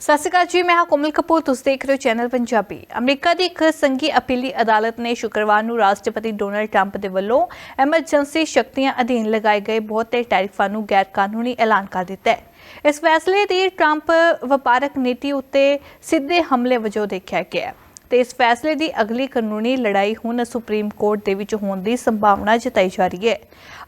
ਸਤਿ ਸ਼੍ਰੀ ਅਕਾਲ ਜੀ, ਮੈਂ ਹਾਂ ਕੋਮਲ ਕਪੂਰ, ਤੁਸੀਂ ਦੇਖ ਰਹੇ ਹੋ ਚੈਨਲ ਪੰਜਾਬੀ। ਅਮਰੀਕਾ ਦੀ ਇੱਕ ਸੰਘੀ ਅਪੀਲੀ ਅਦਾਲਤ ਨੇ ਸ਼ੁੱਕਰਵਾਰ ਨੂੰ ਰਾਸ਼ਟਰਪਤੀ ਡੋਨਲਡ ਟਰੰਪ ਦੇ ਵੱਲੋਂ ਐਮਰਜੈਂਸੀ ਸ਼ਕਤੀਆਂ ਅਧੀਨ ਲਗਾਏ ਗਏ ਬਹੁਤੇ ਟੈਰਿਫਾਂ ਨੂੰ ਗੈਰ ਕਾਨੂੰਨੀ ਐਲਾਨ ਕਰ ਦਿੱਤਾ ਹੈ। ਇਸ ਫੈਸਲੇ ਦੀ ਟਰੰਪ ਵਪਾਰਕ ਨੀਤੀ ਉੱਤੇ ਸਿੱਧੇ ਹਮਲੇ ਵਜੋਂ ਦੇਖਿਆ ਗਿਆ ਹੈ। ਤੇ ਇਸ ਫੈਸਲੇ ਦੀ ਅਗਲੀ ਕਾਨੂੰਨੀ ਲੜਾਈ ਹੁਣ ਸੁਪਰੀਮ ਕੋਰਟ ਦੇ ਵਿੱਚ ਹੋਣ ਦੀ ਸੰਭਾਵਨਾ ਜਤਾਈ ਜਾ ਰਹੀ ਹੈ।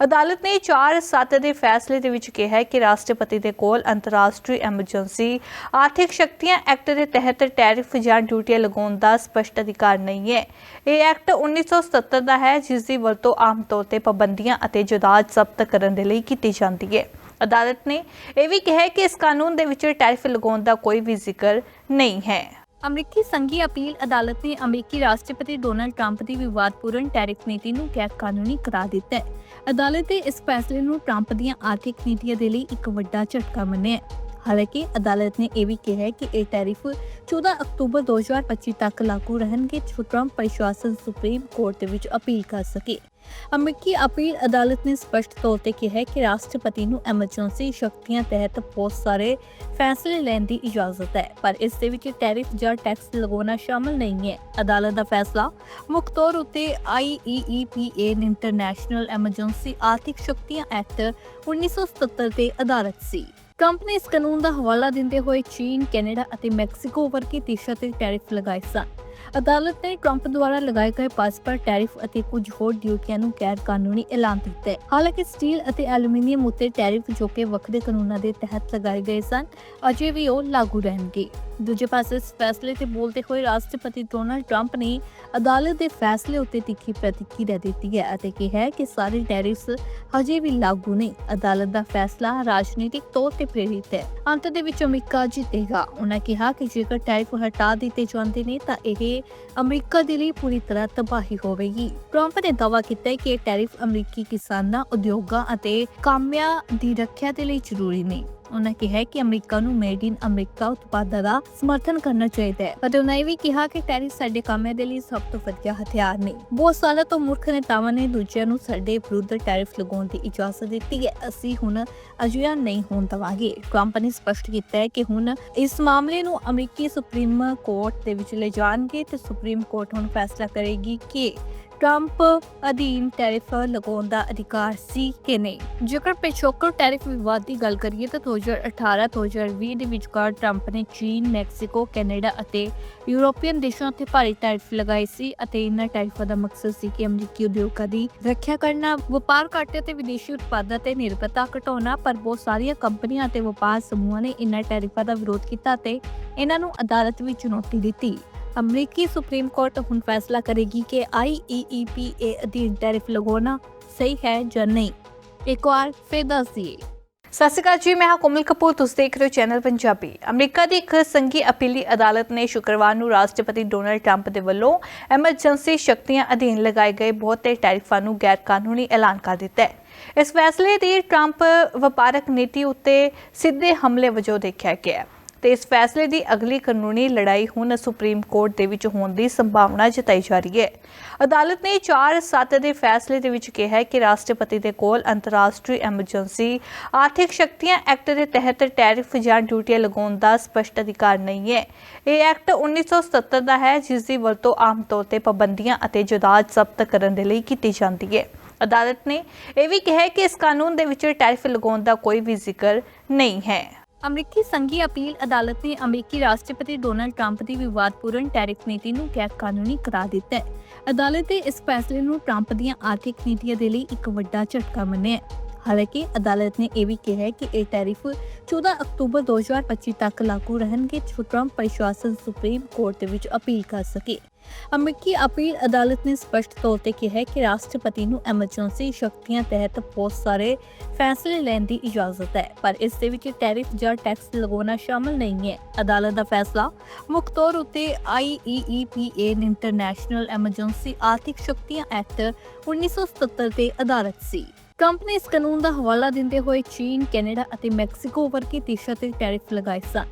ਅਦਾਲਤ ਨੇ 4-7 ਦੇ ਫੈਸਲੇ ਦੇ ਵਿੱਚ ਕਿਹਾ ਕਿ ਰਾਸ਼ਟਰਪਤੀ ਦੇ ਕੋਲ ਅੰਤਰਰਾਸ਼ਟਰੀ ਐਮਰਜੈਂਸੀ, ਆਰਥਿਕ ਸ਼ਕਤੀਆਂ ਐਕਟ ਦੇ ਤਹਿਤ ਟੈਰਿਫ ਜਾਂ ਡਿਊਟੀਆਂ ਲਗਾਉਣ ਦਾ ਸਪਸ਼ਟ ਅਧਿਕਾਰ ਨਹੀਂ ਹੈ। ਇਹ ਐਕਟ 1977 ਦਾ ਹੈ, ਜਿਸ ਦੀ ਵਰਤੋਂ ਆਮ ਤੌਰ ਤੇ ਪਾਬੰਦੀਆਂ ਅਤੇ ਜਦਾਦ ਜ਼ਬਤ ਕਰਨ ਦੇ ਲਈ ਕੀਤੀ ਜਾਂਦੀ ਹੈ। ਅਦਾਲਤ ਨੇ ਇਹ ਵੀ ਕਿਹਾ ਕਿ ਇਸ ਕਾਨੂੰਨ ਦੇ ਵਿੱਚ ਟੈਰਿਫ ਲਗਾਉਣ ਦਾ ਕੋਈ ਵੀ ਜ਼ਿਕਰ ਨਹੀਂ ਹੈ। ਅਮਰੀਕੀ ਸੰਘੀ ਅਪੀਲ ਅਦਾਲਤ ਨੇ ਅਮਰੀਕੀ ਰਾਸ਼ਟਰਪਤੀ ਡੋਨਲਡ ਟਰੰਪ ਦੀ ਵਿਵਾਦਪੂਰਨ ਟੈਰਿਫ ਨੀਤੀ ਨੂੰ ਗੈਰ ਕਾਨੂੰਨੀ ਕਰਾਰ ਦਿੱਤਾ ਹੈ। ਅਦਾਲਤ ਦੇ ਇਸ ਫੈਸਲੇ ਨੂੰ ਟਰੰਪ ਦੀਆਂ ਆਰਥਿਕ ਨੀਤੀਆਂ ਦੇ ਲਈ ਇੱਕ ਵੱਡਾ ਝਟਕਾ ਮੰਨਿਆ ਹੈ। ਹਾਲਾਂਕਿ, ਅਦਾਲਤ ਨੇ ਇਹ ਵੀ ਕਿਹਾ ਕਿ ਇਹ ਟੈਰਿਫ 14 ਅਕਤੂਬਰ 2025 ਤੱਕ ਲਾਗੂ ਰਹਿਣਗੇ, ਜੋ ਟਰੰਪ ਪ੍ਰਸ਼ਾਸਨ ਸੁਪਰੀਮ ਕੋਰਟ ਦੇ ਵਿੱਚ ਅਪੀਲ ਕਰ ਸਕੇ। ਅਮਰੀਕੀ ਅਪੀਲ ਅਦਾਲਤ ਨੇ ਸਪਸ਼ਟ ਤੌਰ ਤੇ ਕਿਹਾ ਹੈ ਕਿ ਰਾਸ਼ਟਰਪਤੀ ਨੂੰ ਐਮਰਜੈਂਸੀ ਸ਼ਕਤੀਆਂ ਤਹਿਤ ਬਹੁਤ ਸਾਰੇ ਫੈਸਲੇ ਲੈਣ ਦੀ ਇਜਾਜ਼ਤ ਹੈ ਪਰ ਇਸ ਦੇ ਵਿੱਚ ਟੈਰਿਫ ਜਾਂ ਟੈਕਸ ਲਗਾਉਣਾ ਸ਼ਾਮਲ ਨਹੀਂ ਹੈ। ਅਦਾਲਤ ਦਾ ਫੈਸਲਾ ਮੁੱਖ ਤੌਰ ਉੱਤੇ IEEPA ਇੰਟਰਨੈਸ਼ਨਲ ਐਮਰਜੈਂਸੀ ਆਰਥਿਕ ਸ਼ਕਤੀਆਂ ਐਕਟ 1977 ਤੇ ਆਧਾਰਿਤ ਸੀ। ਟਰੰਪ ਨੇ ਇਸ ਕਾਨੂੰਨ ਦਾ ਹਵਾਲਾ ਦਿੰਦੇ ਹੋਏ ਚੀਨ, ਕੈਨੇਡਾ ਅਤੇ ਮੈਕਸੀਕੋ ਵਰਗੇ ਦੇਸ਼ਾਂ ਤੇ ਟੈਰਿਫ ਲਗਾਏ ਸਨ। ਅਦਾਲਤ ਨੇ ਟਰੰਪ ਦੁਆਰਾ ਲਗਾਏ ਗਏ ਪਾਸਪੋਰਟ ਟੈਰਿਫ ਅਤੇ ਕੁਝ ਹੋਰ ਡਿਊਟੀਆਂ ਨੂੰ ਗੈਰ ਕਾਨੂੰਨੀ ਐਲਾਨ ਦਿੱਤਾ। ਹੈ ਹਾਲਾਂਕਿ ਸਟੀਲ ਅਤੇ ਐਲੂਮੀਨੀਅਮ ਉੱਤੇ ਟੈਰਿਫ ਜੋ ਕਿ ਵੱਖਰੇ ਕਾਨੂੰਨਾਂ ਦੇ ਤਹਿਤ ਲਗਾਏ ਗਏ ਸਨ, ਅਜੇ ਵੀ ਉਹ ਲਾਗੂ ਰਹਿਣਗੇ। ਦੂਜੇ ਪਾਸੇ ਇਸ ਫੈਸਲੇ ਤੇ ਬੋਲਦੇ ਹੋਏ ਰਾਸ਼ਟਰਪਤੀ ਡੋਨਾਲਡ ਟਰੰਪ ਨੇ ਅਦਾਲਤ ਦੇ ਫੈਸਲੇ ਉੱਤੇ ਤਿੱਖੀ ਪ੍ਰਤੀਕਿਰਿਆ ਦਿੱਤੀ ਹੈ ਅਤੇ ਕਿਹਾ ਕਿ ਸਾਰੇ ਟੈਰਿਫਸ ਹਜੇ ਵੀ ਲਾਗੂ ਨਹੀਂ ਅਦਾਲਤ ਦਾ ਫੈਸਲਾ ਰਾਜਨੀਤਿਕ ਤੌਰ ਤੇ ਪ੍ਰੇਰਿਤ ਹੈ। ਅੰਤ ਦੇ ਵਿੱਚ ਅਮਰੀਕਾ ਜਿੱਤੇਗਾ। ਉਹਨਾਂ ਕਿਹਾ ਕਿ ਜੇਕਰ ਟੈਰਿਫ ਹਟਾ ਦਿੱਤੇ ਜਾਂਦੇ ਨੇ ਤਾਂ ਇਹ ਅਮਰੀਕਾ ਦੇ ਲਈ ਪੂਰੀ ਤਰ੍ਹਾਂ ਤਬਾਹੀ ਹੋਵੇਗੀ। ਟਰੰਪ ਨੇ ਦਾਅਵਾ ਕੀਤਾ ਕਿ ਇਹ ਟੈਰਿਫ ਅਮਰੀਕੀ ਕਿਸਾਨਾਂ, ਉਦਯੋਗਾਂ ਅਤੇ ਕਾਮਿਆਂ ਦੀ ਰੱਖਿਆ ਦੇ ਲਈ ਜ਼ਰੂਰੀ ਨੇ ਉਹਨਾਂ ਕਿਹਾ ਕਿ ਅਮਰੀਕਾ ਨੂੰ ਮੇਡ ਇਨ ਅਮਰੀਕਾ ਉਤਪਾਦਾਂ ਦਾ ਸਮਰਥਨ ਕਰਨਾ ਚਾਹੀਦਾ ਹੈ ਅਤੇ ਉਹਨਾਂ ਇਹ ਵੀ ਕਿਹਾ ਕਿ ਟੈਰਿਫ ਸਾਡੇ ਕਾਮਿਆਂ ਦੇ ਲਈ ਸਭ ਤੋਂ ਵਧੀਆ ਹਥਿਆਰ ਨੇ। ਬਹੁਤ ਸਾਲਾਂ ਤੋਂ ਮੁਲਕ ਨੇਤਾਵਾਂ ਨੇ ਦੂਜਿਆਂ ਨੂੰ ਸਾਡੇ ਵਿਰੁੱਧ ਟੈਰਿਫ ਲਗਾਉਣ ਦੀ ਇਜਾਜ਼ਤ ਦਿੱਤੀ ਹੈ। ਅਸੀਂ ਹੁਣ ਅਜਿਹਾ ਨਹੀਂ ਹੋਣ ਦੇਵਾਂਗੇ। ਟਰੰਪ ਨੇ ਸਪਸ਼ਟ ਕੀਤਾ ਹੈ ਕਿ ਹੁਣ ਇਸ ਮਾਮਲੇ ਨੂੰ ਅਮਰੀਕੀ ਸੁਪਰੀਮ ਕੋਰਟ ਦੇ ਵਿੱਚ ਲੈ ਜਾਣਗੇ ਤੇ ਸੁਪਰੀਮ ਕੋਰਟ ਹੁਣ ਫੈਸਲਾ ਕਰੇਗੀ ਕਿ ਟਰੰਪ ਅਧੀਨ ਟੈਰਿਫ ਲਗਾਉਣ ਦਾ ਅਧਿਕਾਰ ਸੀ ਕਿ ਨਹੀਂ? ਜੇਕਰ ਪਿਛੋਕੜ ਟੈਰਿਫ ਵਿਵਾਦ ਦੀ ਗੱਲ ਕਰੀਏ ਤਾਂ 2018-2020 ਦੇ ਵਿਚਕਾਰ ਟਰੰਪ ਨੇ ਚੀਨ, ਮੈਕਸੀਕੋ, ਕੈਨੇਡਾ ਅਤੇ ਯੂਰੋਪੀਅਨ ਦੇਸ਼ਾਂ ਤੇ ਭਾਰੀ ਟੈਰਿਫ ਲਗਾਏ ਸੀ ਅਤੇ ਇਹਨਾਂ ਟੈਰਿਫਾਂ ਦਾ ਮਕਸਦ ਸੀ ਕਿ ਅਮਰੀਕੀ ਉਦਯੋਗਾਂ ਦੀ ਰੱਖਿਆ ਕਰਨਾ, ਵਪਾਰ ਘਾਟੇ ਤੇ ਵਿਦੇਸ਼ੀ ਉਤਪਾਦਾਂ ਤੇ ਨਿਰਭਰਤਾ ਘਟਾਉਣਾ ਪਰ ਬਹੁਤ ਸਾਰੀਆਂ ਕੰਪਨੀਆਂ ਅਤੇ ਵਪਾਰ ਸਮੂਹਾਂ ਨੇ ਇਹਨਾਂ ਟੈਰਿਫਾਂ ਦਾ ਵਿਰੋਧ ਕੀਤਾ ਤੇ ਇਹਨਾਂ ਨੂੰ ਅਦਾਲਤ ਵਿੱਚ ਚੁਣੌਤੀ ਦਿੱਤੀ। ਅਮਰੀਕੀ ਸੁਪਰੀਮ ਕੋਰਟ ਹੁਣ ਫੈਸਲਾ ਕਰੇਗੀ ਕਿ IEEPA ਅਧੀਨ ਟੈਰਿਫ ਲਗਾਉਣਾ ਸਹੀ ਹੈ ਜਾਂ ਨਹੀਂ। ਇੱਕ ਵਾਰ ਫਿਰ ਦੱਸ ਦਈਏ। ਸਤਿ ਸ਼੍ਰੀ ਅਕਾਲ ਜੀ, ਮੈਂ ਹਾਂ ਕੋਮਲ ਕਪੂਰ, ਤੁਸੀਂ ਦੇਖ ਰਹੇ ਹੋ ਚੈਨਲ ਪੰਜਾਬੀ। ਅਮਰੀਕਾ ਦੀ ਇੱਕ ਸੰਘੀ ਅਪੀਲੀ ਅਦਾਲਤ ਨੇ ਸ਼ੁੱਕਰਵਾਰ ਨੂੰ ਰਾਸ਼ਟਰਪਤੀ ਡੋਨਲਡ ਟਰੰਪ ਦੇ ਵੱਲੋਂ ਐਮਰਜੈਂਸੀ ਸ਼ਕਤੀਆਂ ਅਧੀਨ ਲਗਾਏ ਗਏ ਬਹੁਤੇ ਟੈਰਿਫਾਂ ਨੂੰ ਗੈਰ ਕਾਨੂੰਨੀ ਐਲਾਨ ਕਰ ਦਿੱਤਾ ਹੈ। ਇਸ ਫੈਸਲੇ ਦੀ ਟਰੰਪ ਵਪਾਰਕ ਨੀਤੀ ਉੱਤੇ ਸਿੱਧੇ ਹਮਲੇ ਵਜੋਂ ਦੇਖਿਆ ਗਿਆ ਹੈ। ਤੇ ਇਸ ਫੈਸਲੇ ਦੀ ਅਗਲੀ ਕਾਨੂੰਨੀ ਲੜਾਈ ਹੁਣ ਸੁਪਰੀਮ ਕੋਰਟ ਦੇ ਵਿੱਚ ਹੋਣ ਦੀ ਸੰਭਾਵਨਾ ਜਤਾਈ ਜਾ ਰਹੀ ਹੈ। ਅਦਾਲਤ ਨੇ 4-7 ਦੇ ਫੈਸਲੇ ਦੇ ਵਿੱਚ ਕਿਹਾ ਕਿ ਰਾਸ਼ਟਰਪਤੀ ਦੇ ਕੋਲ ਅੰਤਰਰਾਸ਼ਟਰੀ ਐਮਰਜੈਂਸੀ, ਆਰਥਿਕ ਸ਼ਕਤੀਆਂ ਐਕਟ ਦੇ ਤਹਿਤ ਟੈਰਿਫ ਜਾਂ ਡਿਊਟੀਆਂ ਲਗਾਉਣ ਦਾ ਸਪਸ਼ਟ ਅਧਿਕਾਰ ਨਹੀਂ ਹੈ। ਇਹ ਐਕਟ 1977 ਦਾ ਹੈ, ਜਿਸ ਦੀ ਵਰਤੋਂ ਆਮ ਤੌਰ ਤੇ ਪਾਬੰਦੀਆਂ ਅਤੇ ਜਦਾਦ ਜ਼ਬਤ ਕਰਨ ਦੇ ਲਈ ਕੀਤੀ ਜਾਂਦੀ ਹੈ। ਅਦਾਲਤ ਨੇ ਇਹ ਵੀ ਕਿਹਾ ਕਿ ਇਸ ਕਾਨੂੰਨ ਦੇ ਵਿੱਚ ਟੈਰਿਫ ਲਗਾਉਣ ਦਾ ਕੋਈ ਵੀ ਜ਼ਿਕਰ ਨਹੀਂ ਹੈ। ਅਮਰੀਕੀ ਸੰਘੀ ਅਪੀਲ ਅਦਾਲਤ ਨੇ ਅਮਰੀਕੀ ਰਾਸ਼ਟਰਪਤੀ ਡੋਨਲਡ ਟਰੰਪ ਦੀ ਵਿਵਾਦਪੂਰਨ ਟੈਰਿਫ ਨੀਤੀ ਨੂੰ ਗੈਰ ਕਾਨੂੰਨੀ ਕਰਾਰ ਦਿੱਤਾ ਹੈ। ਅਦਾਲਤ ਦੇ ਇਸ ਫੈਸਲੇ ਨੂੰ ਟਰੰਪ ਦੀਆਂ ਆਰਥਿਕ ਨੀਤੀਆਂ ਦੇ ਲਈ ਇੱਕ ਵੱਡਾ ਝਟਕਾ ਮੰਨਿਆ ਹੈ। ਹਾਲਾਂਕਿ ਅਦਾਲਤ ਨੇ ਇਹ ਵੀ ਕਿਹਾ ਕਿ ਇਹ ਟੈਰਿਫ 14 ਅਕਤੂਬਰ 2025 ਤੱਕ ਲਾਗੂ ਰਹਿਣਗੇ ਜੋ ਟਰੰਪ ਪ੍ਰਸ਼ਾਸਨ ਸੁਪਰੀਮ ਕੋਰਟ ਦੇ ਵਿੱਚ ਅਪੀਲ ਕਰ ਸਕੇ। ਅਮਰੀਕੀ ਅਪੀਲ ਅਦਾਲਤ ਨੇ ਸਪਸ਼ਟ ਤੌਰ ਤੇ ਕਿਹਾ ਕਿ ਰਾਸ਼ਟਰਪਤੀ ਨੂੰ ਐਮਰਜੈਂਸੀ ਸ਼ਕਤੀਆਂ ਤਹਿਤ ਬਹੁਤ ਸਾਰੇ ਫੈਸਲੇ ਲੈਣ ਦੀ ਇਜਾਜ਼ਤ ਹੈ, ਪਰ ਇਸ ਦੇ ਵਿੱਚ ਟੈਰਿਫ ਜਾਂ ਟੈਕਸ ਲਗਾਉਣਾ ਸ਼ਾਮਲ ਨਹੀਂ ਹੈ। ਅਦਾਲਤ ਦਾ ਫੈਸਲਾ ਮੁੱਖ ਤੌਰ ਉੱਤੇ IEEPA ਇੰਟਰਨੈਸ਼ਨਲ ਐਮਰਜੈਂਸੀ ਆਰਥਿਕ ਸ਼ਕਤੀਆਂ ਐਕਟ 1977 ਤੇ ਆਧਾਰਿਤ ਸੀ। ਟਰੰਪ ਨੇ ਇਸ ਕਾਨੂੰਨ ਦਾ ਹਵਾਲਾ ਦਿੰਦੇ ਹੋਏ ਚੀਨ, ਕੈਨੇਡਾ ਅਤੇ ਮੈਕਸੀਕੋ ਵਰਗੇ ਦੇਸ਼ਾਂ ਤੇ ਟੈਰਿਫ ਲਗਾਏ ਸਨ।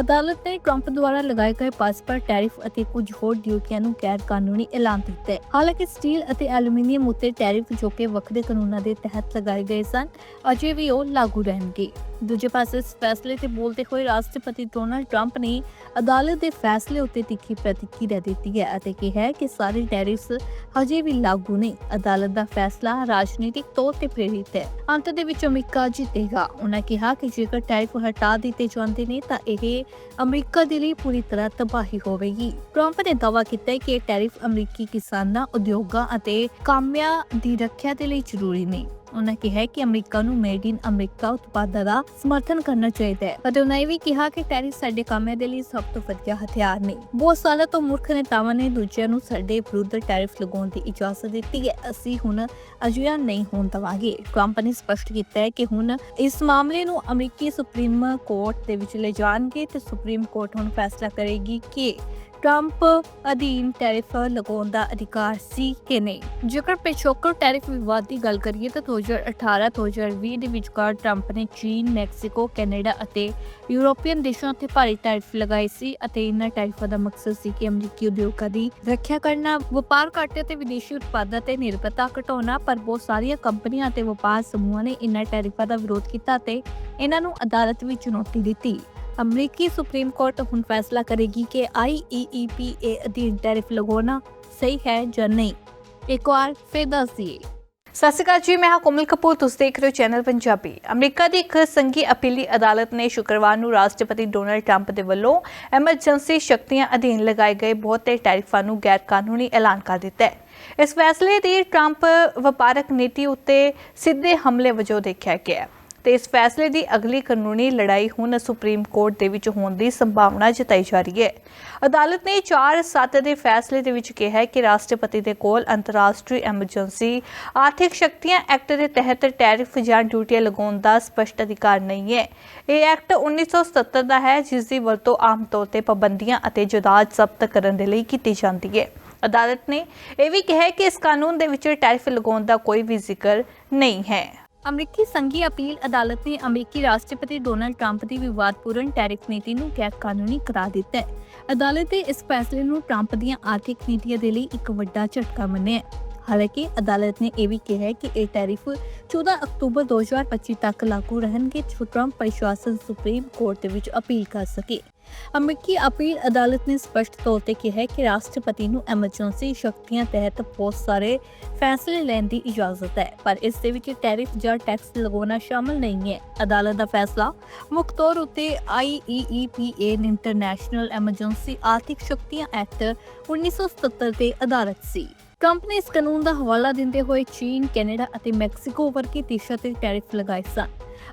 ਅਦਾਲਤ ਨੇ ਟਰੰਪ ਦੁਆਰਾ ਲਗਾਏ ਗਏ ਪਾਸਪੋਰਟ ਟੈਰਿਫ ਅਤੇ ਕੁਝ ਹੋਰ ਡਿਊਟੀਆਂ ਨੂੰ ਗੈਰ ਕਾਨੂੰਨੀ ਐਲਾਨ ਦਿੱਤਾ। ਹੈ ਹਾਲਾਂਕਿ ਸਟੀਲ ਅਤੇ ਐਲੂਮੀਨੀਅਮ ਉੱਤੇ ਟੈਰਿਫ ਜੋ ਕਿ ਵੱਖਰੇ ਕਾਨੂੰਨਾਂ ਦੇ ਤਹਿਤ ਲਗਾਏ ਗਏ ਸਨ, ਅਜੇ ਵੀ ਉਹ ਲਾਗੂ ਰਹਿਣਗੇ। ਦੂਜੇ ਪਾਸੇ ਇਸ ਫੈਸਲੇ ਤੇ ਬੋਲਦੇ ਹੋਏ ਰਾਸ਼ਟਰਪਤੀ ਡੋਨਾਲਡ ਟਰੰਪ ਨੇ ਅਦਾਲਤ ਦੇ ਫੈਸਲੇ ਉੱਤੇ ਤਿੱਖੀ ਪ੍ਰਤੀਕਿਰਿਆ ਦਿੱਤੀ ਹੈ ਅਤੇ ਕਿਹਾ ਕਿ ਸਾਰੇ ਟੈਰਿਫਸ ਹਜੇ ਵੀ ਲਾਗੂ ਨਹੀਂ ਅਦਾਲਤ ਦਾ ਫੈਸਲਾ ਰਾਜਨੀਤਿਕ ਤੌਰ ਤੇ ਪ੍ਰੇਰਿਤ ਹੈ। ਅੰਤ ਦੇ ਵਿੱਚ ਅਮਰੀਕਾ ਜਿੱਤੇਗਾ। ਉਹਨਾਂ ਕਿਹਾ ਕਿ ਜੇਕਰ ਟੈਰਿਫ ਹਟਾ ਦਿੱਤੇ ਜਾਂਦੇ ਨੇ ਤਾਂ ਇਹ ਅਮਰੀਕਾ ਦੇ ਲਈ ਪੂਰੀ ਤਰ੍ਹਾਂ ਤਬਾਹੀ ਹੋਵੇਗੀ। ਟਰੰਪ ਨੇ ਦਾਅਵਾ ਕੀਤਾ ਕਿ ਇਹ ਟੈਰਿਫ ਅਮਰੀਕੀ ਕਿਸਾਨਾਂ, ਉਦਯੋਗਾਂ ਅਤੇ ਕਾਮਿਆਂ ਦੀ ਰੱਖਿਆ ਦੇ ਲਈ ਜ਼ਰੂਰੀ ਨੇ ਉਹਨਾਂ ਕਿਹਾ ਕਿ ਅਮਰੀਕਾ ਨੂੰ ਮੇਡ ਇਨ ਅਮਰੀਕਾ ਉਤਪਾਦਾਂ ਦਾ ਸਮਰਥਨ ਕਰਨਾ ਚਾਹੀਦਾ ਹੈ ਅਤੇ ਉਹਨਾਂ ਇਹ ਵੀ ਕਿਹਾ ਕਿ ਟੈਰਿਫ ਸਾਡੇ ਕਾਮਿਆਂ ਦੇ ਲਈ ਸਭ ਤੋਂ ਵਧੀਆ ਹਥਿਆਰ ਨੇ। ਬਹੁਤ ਸਾਲਾਂ ਤੋਂ ਮੁਲਕ ਨੇਤਾਵਾਂ ਨੇ ਦੂਜਿਆਂ ਨੂੰ ਸਾਡੇ ਵਿਰੁੱਧ ਟੈਰਿਫ ਲਗਾਉਣ ਦੀ ਇਜਾਜ਼ਤ ਦਿੱਤੀ ਹੈ। ਅਸੀਂ ਹੁਣ ਅਜਿਹਾ ਨਹੀਂ ਹੋਣ ਦੇਵਾਂਗੇ। ਟਰੰਪ ਨੇ ਸਪਸ਼ਟ ਕੀਤਾ ਹੈ ਕਿ ਹੁਣ ਇਸ ਮਾਮਲੇ ਨੂੰ ਅਮਰੀਕੀ ਸੁਪਰੀਮ ਕੋਰਟ ਦੇ ਵਿੱਚ ਲੈ ਜਾਣਗੇ ਤੇ ਸੁਪਰੀਮ ਕੋਰਟ ਹੁਣ ਫੈਸਲਾ ਕਰੇਗੀ ਕਿ ਟਰੰਪ ਅਧੀਨ ਟੈਰਿਫ ਲਗਾਉਣ ਦਾ ਅਧਿਕਾਰ ਸੀ ਕਿ ਨਹੀਂ? ਜੇਕਰ ਪਿਛੋਕੜ ਟੈਰਿਫ ਵਿਵਾਦ ਦੀ ਗੱਲ ਕਰੀਏ ਤਾਂ 2018-2020 ਦੇ ਵਿਚਕਾਰ ਟਰੰਪ ਨੇ ਚੀਨ, ਮੈਕਸੀਕੋ, ਕੈਨੇਡਾ ਅਤੇ ਯੂਰੋਪੀਅਨ ਦੇਸ਼ਾਂ ਤੇ ਭਾਰੀ ਟੈਰਿਫ ਲਗਾਏ ਸੀ ਅਤੇ ਇਹਨਾਂ ਟੈਰਿਫਾਂ ਦਾ ਮਕਸਦ ਸੀ ਕਿ ਅਮਰੀਕੀ ਉਦਯੋਗਾਂ ਦੀ ਰੱਖਿਆ ਕਰਨਾ, ਵਪਾਰ ਘਾਟੇ ਤੇ ਵਿਦੇਸ਼ੀ ਉਤਪਾਦਾਂ ਤੇ ਨਿਰਭਰਤਾ ਘਟਾਉਣਾ ਪਰ ਬਹੁਤ ਸਾਰੀਆਂ ਕੰਪਨੀਆਂ ਅਤੇ ਵਪਾਰ ਸਮੂਹਾਂ ਨੇ ਇਹਨਾਂ ਟੈਰਿਫਾਂ ਦਾ ਵਿਰੋਧ ਕੀਤਾ ਤੇ ਇਹਨਾਂ ਨੂੰ ਅਦਾਲਤ ਵਿੱਚ ਚੁਣੌਤੀ ਦਿੱਤੀ। ਅਮਰੀਕੀ ਸੁਪਰੀਮ ਕੋਰਟ ਹੁਣ ਫੈਸਲਾ ਕਰੇਗੀ ਕਿ IEEPA ਅਧੀਨ ਟੈਰਿਫ ਲਗਾਉਣਾ ਸਹੀ ਹੈ ਜਾਂ ਨਹੀਂ। ਇੱਕ ਵਾਰ ਫਿਰ ਦੱਸ ਦਈਏ। ਸਤਿ ਸ਼੍ਰੀ ਅਕਾਲ ਜੀ, ਮੈਂ ਹਾਂ ਕੋਮਲ ਕਪੂਰ, ਤੁਸੀਂ ਦੇਖ ਰਹੇ ਹੋ ਚੈਨਲ ਪੰਜਾਬੀ। ਅਮਰੀਕਾ ਦੀ ਇੱਕ ਸੰਘੀ ਅਪੀਲੀ ਅਦਾਲਤ ਨੇ ਸ਼ੁੱਕਰਵਾਰ ਨੂੰ ਰਾਸ਼ਟਰਪਤੀ ਡੋਨਲਡ ਟਰੰਪ ਦੇ ਵੱਲੋਂ ਐਮਰਜੈਂਸੀ ਸ਼ਕਤੀਆਂ ਅਧੀਨ ਲਗਾਏ ਗਏ ਬਹੁਤੇ ਟੈਰਿਫਾਂ ਨੂੰ ਗੈਰ ਕਾਨੂੰਨੀ ਐਲਾਨ ਕਰ ਦਿੱਤਾ ਹੈ। ਇਸ ਫੈਸਲੇ ਦੀ ਟਰੰਪ ਵਪਾਰਕ ਨੀਤੀ ਉੱਤੇ ਸਿੱਧੇ ਹਮਲੇ ਵਜੋਂ ਦੇਖਿਆ ਗਿਆ ਹੈ। ਤੇ ਇਸ ਫੈਸਲੇ ਦੀ ਅਗਲੀ ਕਾਨੂੰਨੀ ਲੜਾਈ ਹੁਣ ਸੁਪਰੀਮ ਕੋਰਟ ਦੇ ਵਿੱਚ ਹੋਣ ਦੀ ਸੰਭਾਵਨਾ ਜਤਾਈ ਜਾ ਰਹੀ ਹੈ। ਅਦਾਲਤ ਨੇ 4-7 ਦੇ ਫੈਸਲੇ ਦੇ ਵਿੱਚ ਕਿਹਾ ਕਿ ਰਾਸ਼ਟਰਪਤੀ ਦੇ ਕੋਲ ਅੰਤਰਰਾਸ਼ਟਰੀ ਐਮਰਜੈਂਸੀ, ਆਰਥਿਕ ਸ਼ਕਤੀਆਂ ਐਕਟ ਦੇ ਤਹਿਤ ਟੈਰਿਫ ਜਾਂ ਡਿਊਟੀਆਂ ਲਗਾਉਣ ਦਾ ਸਪਸ਼ਟ ਅਧਿਕਾਰ ਨਹੀਂ ਹੈ। ਇਹ ਐਕਟ 1977 ਦਾ ਹੈ, ਜਿਸ ਦੀ ਵਰਤੋਂ ਆਮ ਤੌਰ ਤੇ ਪਾਬੰਦੀਆਂ ਅਤੇ ਜਦਾਦ ਜ਼ਬਤ ਕਰਨ ਦੇ ਲਈ ਕੀਤੀ ਜਾਂਦੀ ਹੈ। ਅਦਾਲਤ ਨੇ ਇਹ ਵੀ ਕਿਹਾ ਕਿ ਇਸ ਕਾਨੂੰਨ ਦੇ ਵਿੱਚ ਟੈਰਿਫ ਲਗਾਉਣ ਦਾ ਕੋਈ ਵੀ ਜ਼ਿਕਰ ਨਹੀਂ ਹੈ। ਅਮਰੀਕੀ ਸੰਘੀ ਅਪੀਲ ਅਦਾਲਤ ਨੇ ਅਮਰੀਕੀ ਰਾਸ਼ਟਰਪਤੀ ਡੋਨਲਡ ਟਰੰਪ ਦੀ ਵਿਵਾਦਪੂਰਨ ਟੈਰਿਫ ਨੀਤੀ ਨੂੰ ਗੈਰ ਕਾਨੂੰਨੀ ਕਰਾਰ ਦਿੱਤਾ ਹੈ। ਅਦਾਲਤ ਦੇ ਇਸ ਫੈਸਲੇ ਨੂੰ ਟਰੰਪ ਦੀਆਂ ਆਰਥਿਕ ਨੀਤੀਆਂ ਦੇ ਲਈ ਇੱਕ ਵੱਡਾ ਝਟਕਾ ਮੰਨਿਆ ਹੈ। ਹਾਲਾਂਕਿ ਅਦਾਲਤ ਨੇ ਇਹ ਵੀ ਕਿਹਾ ਕਿ ਇਹ ਟੈਰਿਫ 14 ਅਕਤੂਬਰ 2025 ਤੱਕ ਲਾਗੂ ਰਹਿਣਗੇ ਜੋ ਟਰੰਪ ਪ੍ਰਸ਼ਾਸਨ ਸੁਪਰੀਮ ਕੋਰਟ ਦੇ ਵਿੱਚ ਅਪੀਲ ਕਰ ਸਕੇ। ਅਮਰੀਕੀ ਅਪੀਲ ਅਦਾਲਤ ਨੇ ਸਪਸ਼ਟ ਤੌਰ ਤੇ ਕਿਹਾ ਕਿ ਰਾਸ਼ਟਰਪਤੀ ਨੂੰ ਐਮਰਜੈਂਸੀ ਸ਼ਕਤੀਆਂ ਤਹਿਤ ਬਹੁਤ ਸਾਰੇ ਫੈਸਲੇ ਲੈਣ ਦੀ ਇਜਾਜ਼ਤ ਹੈ, ਪਰ ਇਸ ਦੇ ਵਿੱਚ ਟੈਰਿਫ ਜਾਂ ਟੈਕਸ ਲਗਾਉਣਾ ਸ਼ਾਮਲ ਨਹੀਂ ਹੈ। ਅਦਾਲਤ ਦਾ ਫੈਸਲਾ ਮੁੱਖ ਤੌਰ ਉੱਤੇ IEEPA ਇੰਟਰਨੈਸ਼ਨਲ ਐਮਰਜੈਂਸੀ ਆਰਥਿਕ ਸ਼ਕਤੀਆਂ ਐਕਟ 1977 ਤੇ ਆਧਾਰਿਤ ਸੀ। ਟਰੰਪ ਨੇ ਇਸ ਕਾਨੂੰਨ ਦਾ ਹਵਾਲਾ ਦਿੰਦੇ ਹੋਏ ਚੀਨ, ਕੈਨੇਡਾ ਅਤੇ ਮੈਕਸੀਕੋ ਵਰਗੇ ਦੇਸ਼ਾਂ ਤੇ ਟੈਰਿਫ ਲਗਾਏ ਸਨ।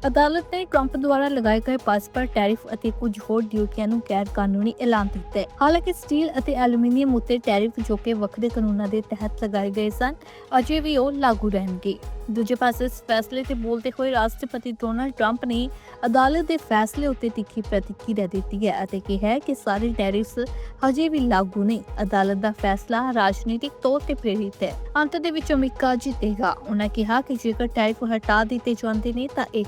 ਅਦਾਲਤ ਨੇ ਟਰੰਪ ਦੁਆਰਾ ਲਗਾਏ ਗਏ ਪਾਸਪੋਰਟ ਟੈਰਿਫ ਅਤੇ ਕੁਝ ਹੋਰ ਡਿਊਟੀਆਂ ਨੂੰ ਗੈਰ ਕਾਨੂੰਨੀ ਐਲਾਨ ਦਿੱਤਾ। ਹੈ ਹਾਲਾਂਕਿ ਸਟੀਲ ਅਤੇ ਐਲੂਮੀਨੀਅਮ ਉੱਤੇ ਟੈਰਿਫ ਜੋ ਕਿ ਵੱਖਰੇ ਕਾਨੂੰਨਾਂ ਦੇ ਤਹਿਤ ਲਗਾਏ ਗਏ ਸਨ, ਅਜੇ ਵੀ ਉਹ ਲਾਗੂ ਰਹਿਣਗੇ। ਦੂਜੇ ਪਾਸੇ ਇਸ ਫੈਸਲੇ ਤੇ ਬੋਲਦੇ ਹੋਏ ਰਾਸ਼ਟਰਪਤੀ ਡੋਨਾਲਡ ਟਰੰਪ ਨੇ ਅਦਾਲਤ ਦੇ ਫੈਸਲੇ ਉੱਤੇ ਤਿੱਖੀ ਪ੍ਰਤੀਕਿਰਿਆ ਦਿੱਤੀ ਹੈ ਅਤੇ ਕਿਹਾ ਕਿ ਸਾਰੇ ਟੈਰਿਫਸ ਹਜੇ ਵੀ ਲਾਗੂ ਨਹੀਂ ਅਦਾਲਤ ਦਾ ਫੈਸਲਾ ਰਾਜਨੀਤਿਕ ਤੌਰ ਤੇ ਪ੍ਰੇਰਿਤ ਹੈ। ਅੰਤ ਦੇ ਵਿੱਚ ਅਮਰੀਕਾ ਜਿੱਤੇਗਾ। ਉਹਨਾਂ ਕਿਹਾ ਕਿ ਜੇਕਰ ਟੈਰਿਫ ਹਟਾ ਦਿੱਤੇ ਜਾਂਦੇ ਨੇ ਤਾਂ ਇਹ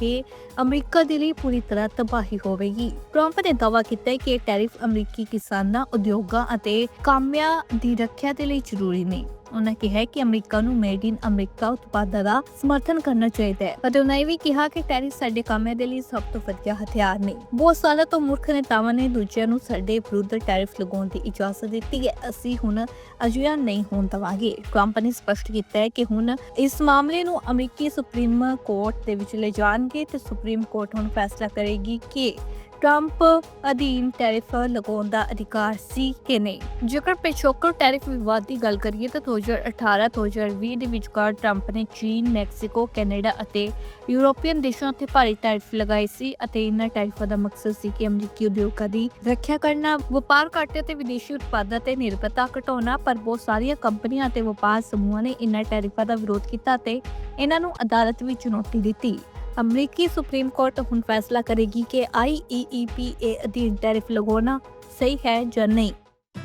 ਅਮਰੀਕਾ ਦੇ ਲਈ ਪੂਰੀ ਤਰ੍ਹਾਂ ਤਬਾਹੀ ਹੋਵੇਗੀ। ਟਰੰਪ ਨੇ ਦਾਅਵਾ ਕੀਤਾ ਕਿ ਇਹ ਟੈਰਿਫ ਅਮਰੀਕੀ ਕਿਸਾਨਾਂ, ਉਦਯੋਗਾਂ ਅਤੇ ਕਾਮਿਆਂ ਦੀ ਰੱਖਿਆ ਦੇ ਲਈ ਜ਼ਰੂਰੀ ਨੇ ਉਹਨਾਂ ਕਿਹਾ ਕਿ ਅਮਰੀਕਾ ਨੂੰ ਮੇਡ ਇਨ ਅਮਰੀਕਾ ਉਤਪਾਦਾਂ ਦਾ ਸਮਰਥਨ ਕਰਨਾ ਚਾਹੀਦਾ ਹੈ ਅਤੇ ਉਹਨਾਂ ਇਹ ਵੀ ਕਿਹਾ ਕਿ ਟੈਰਿਫ ਸਾਡੇ ਕਾਮਿਆਂ ਦੇ ਲਈ ਸਭ ਤੋਂ ਵਧੀਆ ਹਥਿਆਰ ਨੇ। ਬਹੁਤ ਸਾਲਾਂ ਤੋਂ ਮੁਲਕ ਨੇਤਾਵਾਂ ਨੇ ਦੂਜਿਆਂ ਨੂੰ ਸਾਡੇ ਵਿਰੁੱਧ ਟੈਰਿਫ ਲਗਾਉਣ ਦੀ ਇਜਾਜ਼ਤ ਦਿੱਤੀ ਹੈ। ਅਸੀਂ ਹੁਣ ਅਜਿਹਾ ਨਹੀਂ ਹੋਣ ਦੇਵਾਂਗੇ। ਟਰੰਪ ਨੇ ਸਪਸ਼ਟ ਕੀਤਾ ਹੈ ਕਿ ਹੁਣ ਇਸ ਮਾਮਲੇ ਨੂੰ ਅਮਰੀਕੀ ਸੁਪਰੀਮ ਕੋਰਟ ਦੇ ਵਿੱਚ ਲੈ ਜਾਣਗੇ ਤੇ ਸੁਪਰੀਮ ਕੋਰਟ ਹੁਣ ਫੈਸਲਾ ਕਰੇਗੀ ਕਿ ਟਰੰਪ ਅਧੀਨ ਟੈਰਿਫ ਲਗਾਉਣ ਦਾ ਅਧਿਕਾਰ ਸੀ ਕਿ ਨਹੀਂ? ਜੇਕਰ ਪਿਛੋਕੜ ਟੈਰਿਫ ਵਿਵਾਦ ਦੀ ਗੱਲ ਕਰੀਏ ਤਾਂ 2018-2020 ਦੇ ਵਿਚਕਾਰ ਟਰੰਪ ਨੇ ਚੀਨ, ਮੈਕਸੀਕੋ, ਕੈਨੇਡਾ ਅਤੇ ਯੂਰੋਪੀਅਨ ਦੇਸ਼ਾਂ ਤੇ ਭਾਰੀ ਟੈਰਿਫ ਲਗਾਏ ਸੀ ਅਤੇ ਇਹਨਾਂ ਟੈਰਿਫਾਂ ਦਾ ਮਕਸਦ ਸੀ ਕਿ ਅਮਰੀਕੀ ਉਦਯੋਗਾਂ ਦੀ ਰੱਖਿਆ ਕਰਨਾ, ਵਪਾਰ ਘਾਟੇ ਤੇ ਵਿਦੇਸ਼ੀ ਉਤਪਾਦਾਂ ਤੇ ਨਿਰਭਰਤਾ ਘਟਾਉਣਾ ਪਰ ਬਹੁਤ ਸਾਰੀਆਂ ਕੰਪਨੀਆਂ ਅਤੇ ਵਪਾਰ ਸਮੂਹਾਂ ਨੇ ਇਹਨਾਂ ਟੈਰਿਫਾਂ ਦਾ ਵਿਰੋਧ ਕੀਤਾ ਤੇ ਇਹਨਾਂ ਨੂੰ ਅਦਾਲਤ ਵਿੱਚ ਚੁਣੌਤੀ ਦਿੱਤੀ। ਅਮਰੀਕੀ ਸੁਪਰੀਮ ਕੋਰਟ ਹੁਣ ਫੈਸਲਾ ਕਰੇਗੀ ਕਿ IEEPA ਅਧੀਨ ਟੈਰਿਫ ਲਗਾਉਣਾ ਸਹੀ ਹੈ ਜਾਂ ਨਹੀਂ।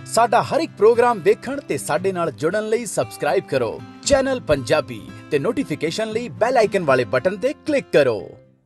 ਸਾਡਾ ਹਰ ਇੱਕ ਪ੍ਰੋਗਰਾਮ ਦੇਖਣ ਤੇ ਸਾਡੇ ਨਾਲ ਜੁੜਨ ਲਈ ਸਬਸਕ੍ਰਾਈਬ ਕਰੋ। ਚੈਨਲ ਪੰਜਾਬੀ ਤੇ ਨੋਟੀਫਿਕੇਸ਼ਨ ਲਈ ਬੈਲ ਆਈਕਨ ਵਾਲੇ ਬਟਨ ਤੇ ਕਲਿੱਕ ਕਰੋ।